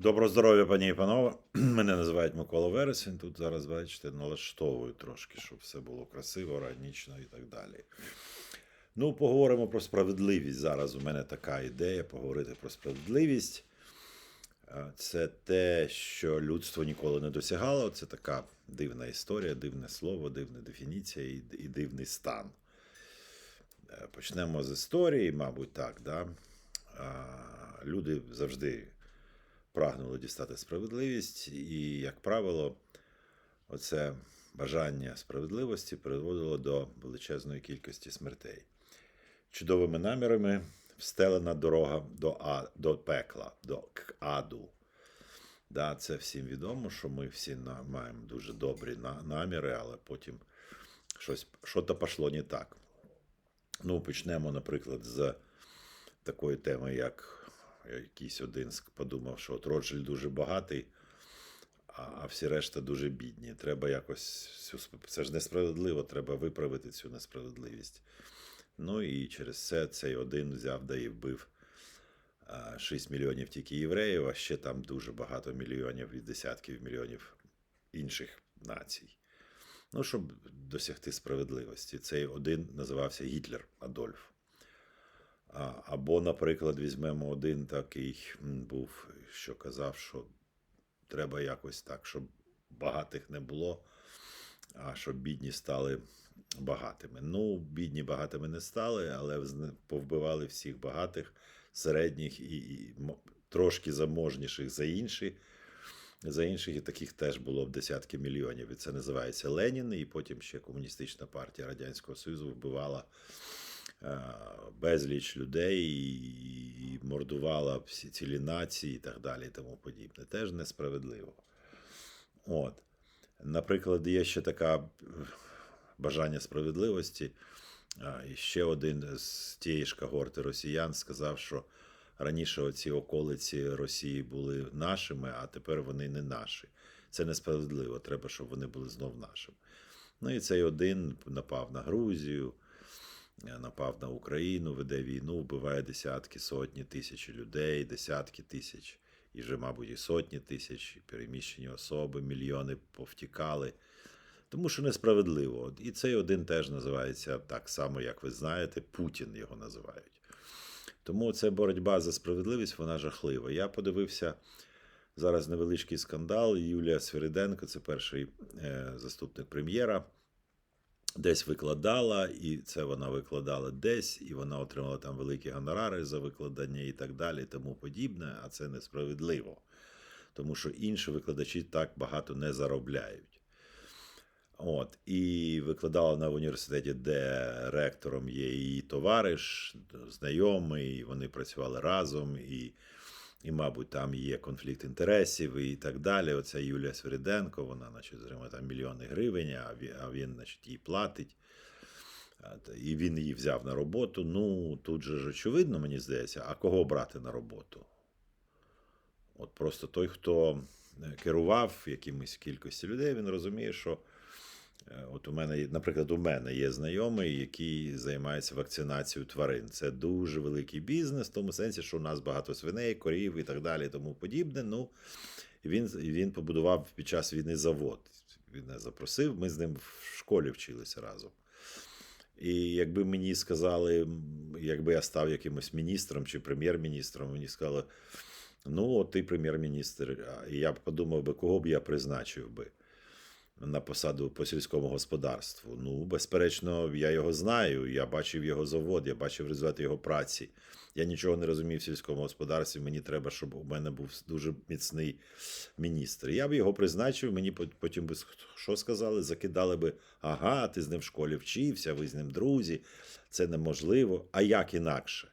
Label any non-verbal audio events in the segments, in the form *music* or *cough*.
Доброго здоров'я, пані і панове. *clears throat* Мене називають Микола Вересень. Тут зараз, бачите, налаштовую трошки, щоб все було красиво, органічно і так далі. Ну, поговоримо про справедливість. Зараз у мене така ідея поговорити про справедливість. Це те, що людство ніколи не досягало. Це така дивна історія, дивне слово, дивна дефініція і, і дивний стан. Е, Почнемо з історії, мабуть, так. Да? Люди завжди прагнули дістати справедливість, і, як правило, оце бажання справедливості приводило до величезної кількості смертей. Чудовими намірами встелена дорога до, а, до пекла, до аду. Да, це всім відомо, що ми всі маємо дуже добрі на- наміри, але потім щось що-то пішло не так. Ну, почнемо, наприклад, з такої теми, як якийсь один подумав, що от Роджель дуже багатий, а, всі решта дуже бідні. Треба якось це ж несправедливо, треба виправити цю несправедливість. Ну і через це цей один взяв да і вбив а, 6 мільйонів тільки євреїв, а ще там дуже багато мільйонів і десятків мільйонів інших націй. Ну, щоб досягти справедливості. Цей один називався Гітлер Адольф. Або, наприклад, візьмемо один такий був, що казав, що треба якось так, щоб багатих не було, а щоб бідні стали багатими. Ну, бідні багатими не стали, але повбивали всіх багатих, середніх і, і трошки заможніших за інші. За інших і таких теж було б десятки мільйонів. І це називається Ленін. І потім ще комуністична партія Радянського Союзу вбивала безліч людей і, мордувала всі цілі нації і так далі, і тому подібне. Теж несправедливо. От. Наприклад, є ще така е, бажання справедливості. І ще один з тієї ж когорти росіян сказав, що раніше оці околиці Росії були нашими, а тепер вони не наші. Це несправедливо. Треба, щоб вони були знов нашими. Ну і цей один напав на Грузію, е, напав на Україну, веде війну, вбиває десятки, сотні тисяч людей, десятки тисяч, і вже, мабуть, і сотні тисяч, переміщені особи, мільйони повтікали. Тому що несправедливо. І цей один теж називається так само, як ви знаєте, Путін його називають. Тому ця боротьба за справедливість вона жахлива. Я подивився зараз невеличкий скандал. Юлія Свириденко, це перший е, заступник прем'єра, десь викладала, і це вона викладала десь, і вона отримала там великі гонорари за викладання і так далі, тому подібне, а це несправедливо. Тому що інші викладачі так багато не заробляють. От, і викладала вона в університеті, де ректором є її товариш, знайомий, вони працювали разом, і, і, мабуть, там є конфлікт інтересів і так далі. Оця Юлія Свириденко, вона, значить, отримує там мільйони гривень, а він, значить, їй платить. І він її взяв на роботу. Ну, тут же ж очевидно, мені здається, а кого брати на роботу? От просто той, хто е, керував якимось кількістю людей, він розуміє, що от у мене, наприклад, у мене є знайомий, який займається вакцинацією тварин. Це дуже великий бізнес, в тому сенсі, що у нас багато свиней, корів і так далі, тому подібне. Ну, він, він побудував під час війни завод. Він мене запросив, ми з ним в школі вчилися разом. І якби мені сказали, якби я став якимось міністром чи прем'єр-міністром, мені сказали, ну, от ти прем'єр-міністр. І я б подумав би, кого б я призначив би на посаду по сільському господарству. Ну, безперечно, я його знаю, я бачив його завод, я бачив результати його праці. Я нічого не розумів в сільському господарстві. Мені треба, щоб у мене був дуже міцний міністр. Я б його призначив, мені потім би що сказали? Закидали би, ага, ти з ним в школі вчився, ви з ним друзі, це неможливо. А як інакше?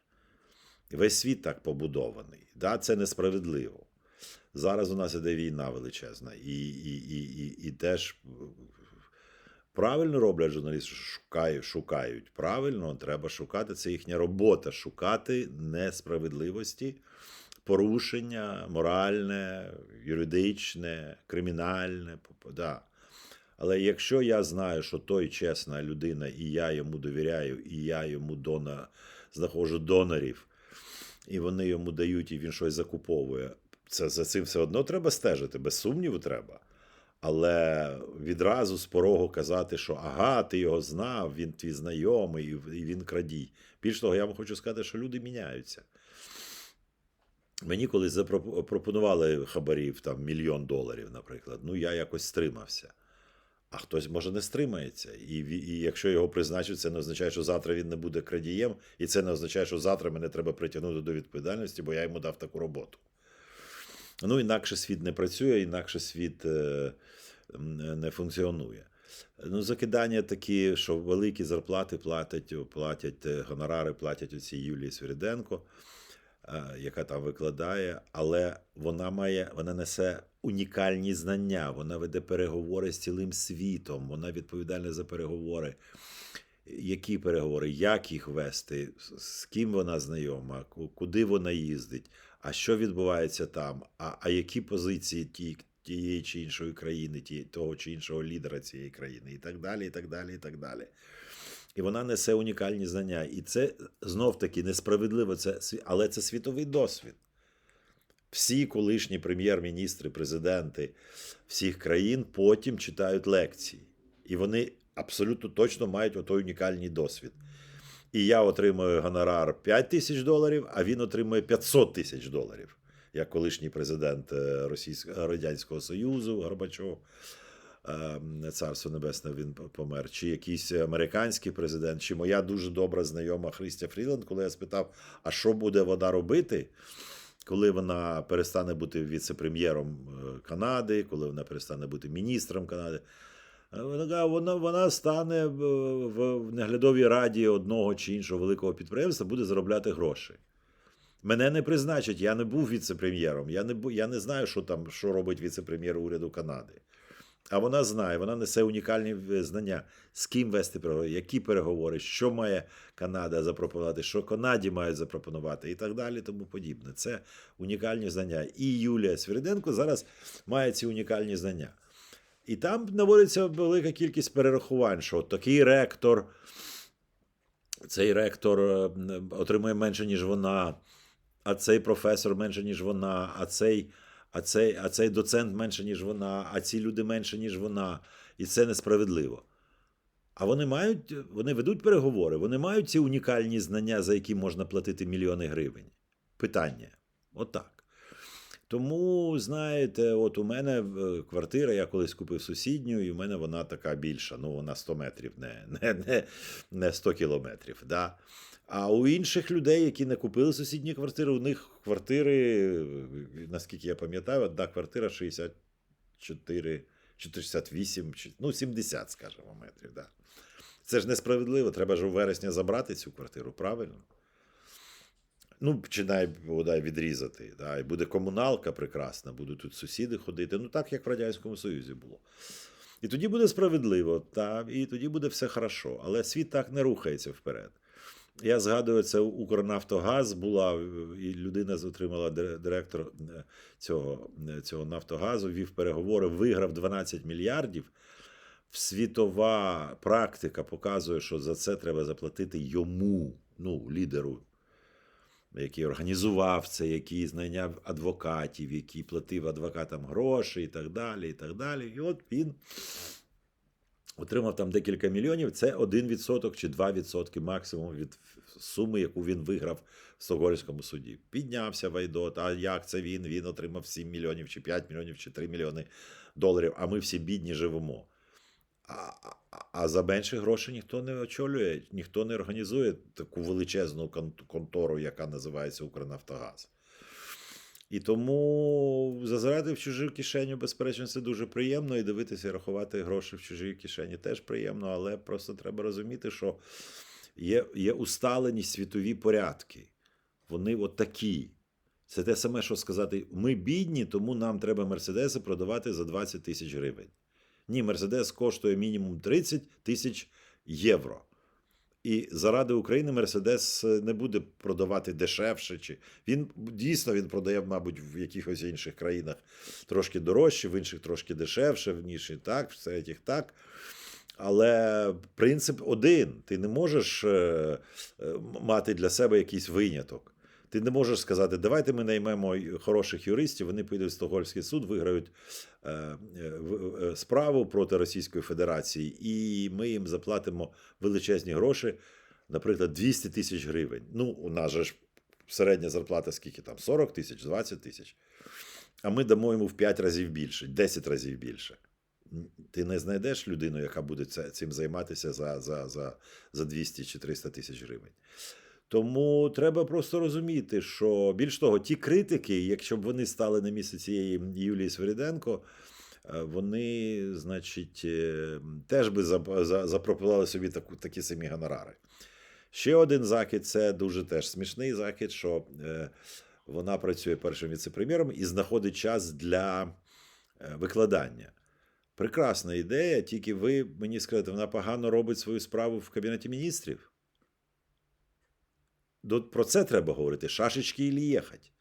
Весь світ так побудований. Да? Це несправедливо. Зараз у нас іде війна величезна, і, і, і, і, і теж е, правильно роблять журналісти, що шукають, шукають. Правильно, треба шукати. Це їхня робота шукати несправедливості, порушення моральне, юридичне, кримінальне. Да. Але якщо я знаю, що той чесна людина, і я йому довіряю, і я йому дона, знаходжу донорів, і вони йому дають, і він щось закуповує, це, за цим все одно треба стежити, без сумніву треба. Але відразу з порогу казати, що ага, ти його знав, він твій знайомий, і він крадій. Більш того, я вам хочу сказати, що люди міняються. Мені колись запропонували хабарів там мільйон доларів, наприклад. Ну, я якось стримався. А хтось може не стримається. І, і якщо його призначать, це не означає, що завтра він не буде крадієм, і це не означає, що завтра мене треба притягнути до відповідальності, бо я йому дав таку роботу. Ну, інакше світ не працює, інакше світ е, не функціонує. Ну, закидання такі, що великі зарплати платять, платять е, гонорари, платять оці Юлії Свириденко, е, яка там викладає, але вона має, вона несе унікальні знання, вона веде переговори з цілим світом, вона відповідальна за переговори. Які переговори, як їх вести, з ким вона знайома, куди вона їздить, а що відбувається там, а а які позиції ті, тієї чи іншої країни, ті, того чи іншого лідера цієї країни, і так далі. І так далі, і так далі. І вона несе унікальні знання. І це знов таки несправедливо, це, але це світовий досвід. Всі колишні прем'єр-міністри, президенти всіх країн потім читають лекції. І вони абсолютно точно мають отой унікальний досвід. І я отримую гонорар 5 тисяч доларів, а він отримує 500 тисяч доларів, як колишній президент е, Російського Радянського Союзу Горбачов. Ем, Царство Небесне він помер, чи якийсь американський президент, чи моя дуже добра знайома Христя Фріланд, коли я спитав, а що буде вона робити, коли вона перестане бути віце-прем'єром е, Канади, коли вона перестане бути міністром Канади. Вона вона, вона стане в, в наглядовій раді одного чи іншого великого підприємства, буде заробляти гроші. Мене не призначать, я не був віце-прем'єром. Я не я не знаю, що там що робить віце-прем'єр уряду Канади. А вона знає, вона несе унікальні знання, з ким вести переговори, які переговори, що має Канада запропонувати, що Канаді мають запропонувати, і так далі, тому подібне. Це унікальні знання. І Юлія Свириденко зараз має ці унікальні знання. І там наводиться велика кількість перерахувань, що такий ректор, цей ректор е, отримує менше, ніж вона, а цей професор менше, ніж вона, а цей, а цей, а цей доцент менше, ніж вона, а ці люди менше, ніж вона. І це несправедливо. А вони мають, вони ведуть переговори, вони мають ці унікальні знання, за які можна платити мільйони гривень. Питання. Отак. Тому, знаєте, от у мене е, квартира, я колись купив сусідню, і у мене вона така більша. Ну, вона 100 метрів, не не, не, не 100 кілометрів. Да? А у інших людей, які не купили сусідні квартири, у них квартири, наскільки я пам'ятаю, одна квартира 64, 68, ну 70, скажімо, метрів. Да? Це ж несправедливо. Треба ж у вересня забрати цю квартиру, правильно? Ну, починає бодай відрізати. Да, І буде комуналка прекрасна, будуть тут сусіди ходити. Ну, так, як в Радянському Союзі було. І тоді буде справедливо, та, і тоді буде все хорошо. Але світ так не рухається вперед. Я згадую, це Укрнафтогаз була, і людина отримала директор е, цього е, цього Нафтогазу, вів переговори, виграв 12 мільярдів. Світова практика показує, що за це треба заплатити йому, ну, лідеру який організував це, який знайняв адвокатів, який платив адвокатам гроші і так далі. І так далі. І от він отримав там декілька мільйонів. Це 1% чи 2% максимум від суми, яку він виграв в Стокгольмському суді. Піднявся Вайдот. А як це він? Він отримав 7 мільйонів, чи 5 мільйонів, чи 3 мільйони доларів. А ми всі бідні живемо. А а за менше грошей ніхто не очолює, ніхто не організує таку величезну контору, яка називається Укрнафтогаз. І тому зазирати в чужу кишеню, безперечно, це дуже приємно. І дивитися, і рахувати гроші в чужій кишені теж приємно, але просто треба розуміти, що є є усталені світові порядки. Вони от такі. Це те саме, що сказати: ми бідні, тому нам треба Мерседеси продавати за 20 тисяч гривень. Ні, Мерседес коштує мінімум 30 тисяч євро. І заради України Мерседес не буде продавати дешевше. Чи Він дійсно він продає, мабуть, в якихось інших країнах трошки дорожче, в інших трошки дешевше, в інших так, в третіх так. Але принцип один: ти не можеш е, е, мати для себе якийсь виняток. Ти не можеш сказати, давайте ми наймемо хороших юристів, вони підуть в Стокгольмський суд, виграють е, е, е, справу проти Російської Федерації, і ми їм заплатимо величезні гроші, наприклад, 200 тисяч гривень. Ну, у нас же ж середня зарплата скільки там? 40 тисяч, 20 тисяч. А ми дамо йому в 5 разів більше, 10 разів більше. Ти не знайдеш людину, яка буде цим займатися за, за, за, за 200 чи 300 тисяч гривень. Тому треба просто розуміти, що більш того, ті критики, якщо б вони стали на місце цієї Юлії Свириденко, е, вони, значить, е, теж би запропонували собі таку, такі самі гонорари. Ще один закид це дуже теж смішний закид, що е, вона працює першим віцепрем'єром і знаходить час для викладання. Прекрасна ідея, тільки ви мені скажете, вона погано робить свою справу в Кабінеті міністрів. Про це треба говорити. Шашечки і їхать.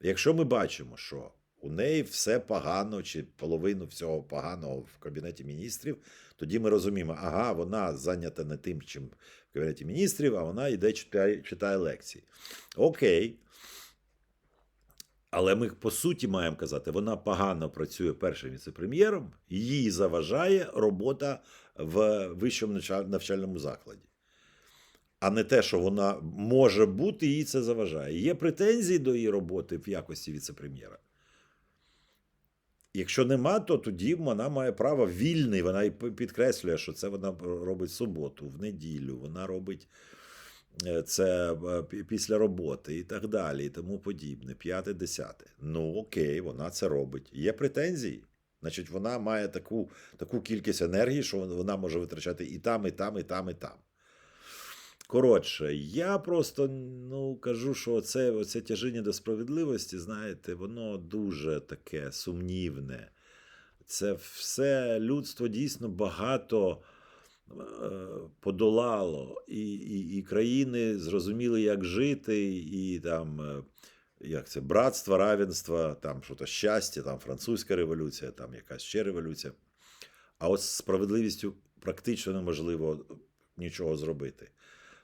Якщо ми бачимо, що у неї все погано, чи половину всього поганого в Кабінеті міністрів, тоді ми розуміємо, ага, вона зайнята не тим, чим в Кабінеті міністрів, а вона йде читає, читає лекції. Окей. Але ми по суті маємо казати, вона погано працює першим віцепрем'єром, їй заважає робота в вищому навчальному закладі. А не те, що вона може бути, їй це заважає. Є претензії до її роботи в якості віцепрем'єра. Якщо нема, то тоді вона має право вільний. Вона і підкреслює, що це вона робить в суботу, в неділю, вона робить е, це е, після роботи і так далі, і тому подібне. П'яте, десяте. Ну окей, вона це робить. Є претензії. Значить, вона має таку, таку кількість енергії, що вона- може витрачати і там, і там, і там, і там. Коротше, я просто ну, кажу, що оце, оце тяжіння до справедливості, знаєте, воно дуже таке сумнівне. Це все людство дійсно багато е, подолало, і, і, і країни зрозуміли, як жити, і там. е, Як це братство, равенство, там що то щастя, там французька революція, там якась ще революція. А от з справедливістю практично неможливо нічого зробити.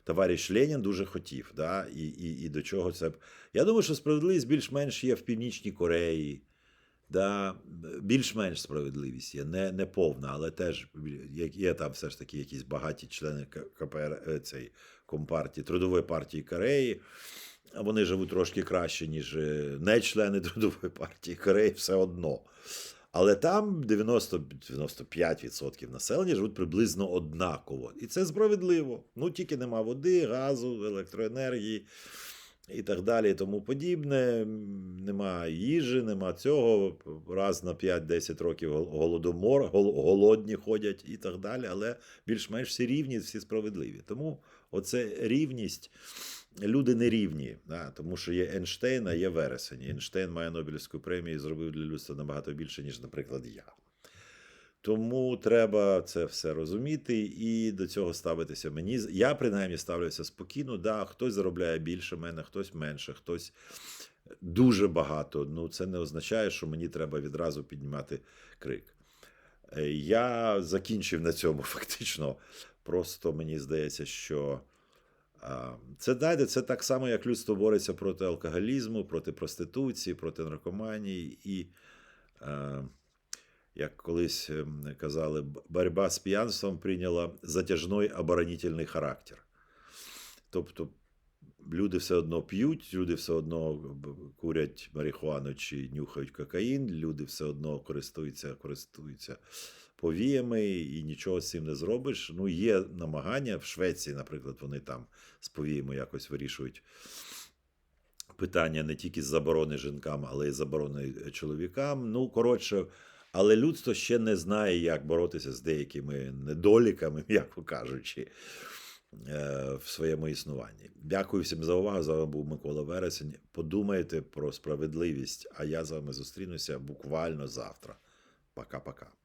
Товариш Ленін дуже хотів, да? і, і, і до чого це. Я думаю, що справедливість більш-менш є в Північній Кореї. Да? Більш-менш справедливість є, не, не повна, але теж є, там все ж таки якісь багаті члени КПР, е, цей, Компартії, Трудової партії Кореї. Вони живуть трошки краще, ніж е, не члени *laughs* Трудової партії Кореї, все одно. Але там 90, 95% населення живуть приблизно однаково. І це справедливо. Ну, тільки нема води, газу, електроенергії і так далі, і тому подібне. Нема їжі, нема цього. Раз на 5-10 років голодомор, голодні ходять і так далі. Але більш-менш всі рівні, всі справедливі. Тому оце рівність. Люди не рівні, да, тому що є Ейнштейн, а є Вересень. Ейнштейн має Нобелівську премію і зробив для людства набагато більше, ніж, наприклад, я. Тому треба це все розуміти і до цього ставитися. Мені я принаймні ставлюся спокійно. Да, хтось заробляє більше мене, хтось менше, хтось дуже багато. Ну це не означає, що мені треба відразу піднімати крик. Е, Я закінчив на цьому *laughs* фактично. Просто мені здається, що це знаєте, це так само, як людство бореться проти алкоголізму, проти проституції, проти наркоманії. І е, як колись ем, казали, боротьба з п'янством прийняла затяжний оборонительний характер. Тобто люди все одно п'ють, люди все одно курять марихуану чи нюхають кокаїн, люди все одно користуються, користуються повіями і нічого з цим не зробиш. Ну, є намагання в Швеції, наприклад, вони там з повіями якось вирішують питання не тільки з заборони жінкам, але й заборони чоловікам. Ну, коротше, але людство ще не знає, як боротися з деякими недоліками, *laughs* м'яко кажучи, е, в своєму існуванні. Дякую всім за увагу. З вами був Микола Вересень. Подумайте про справедливість, а я з вами зустрінуся буквально завтра. Пока-пока.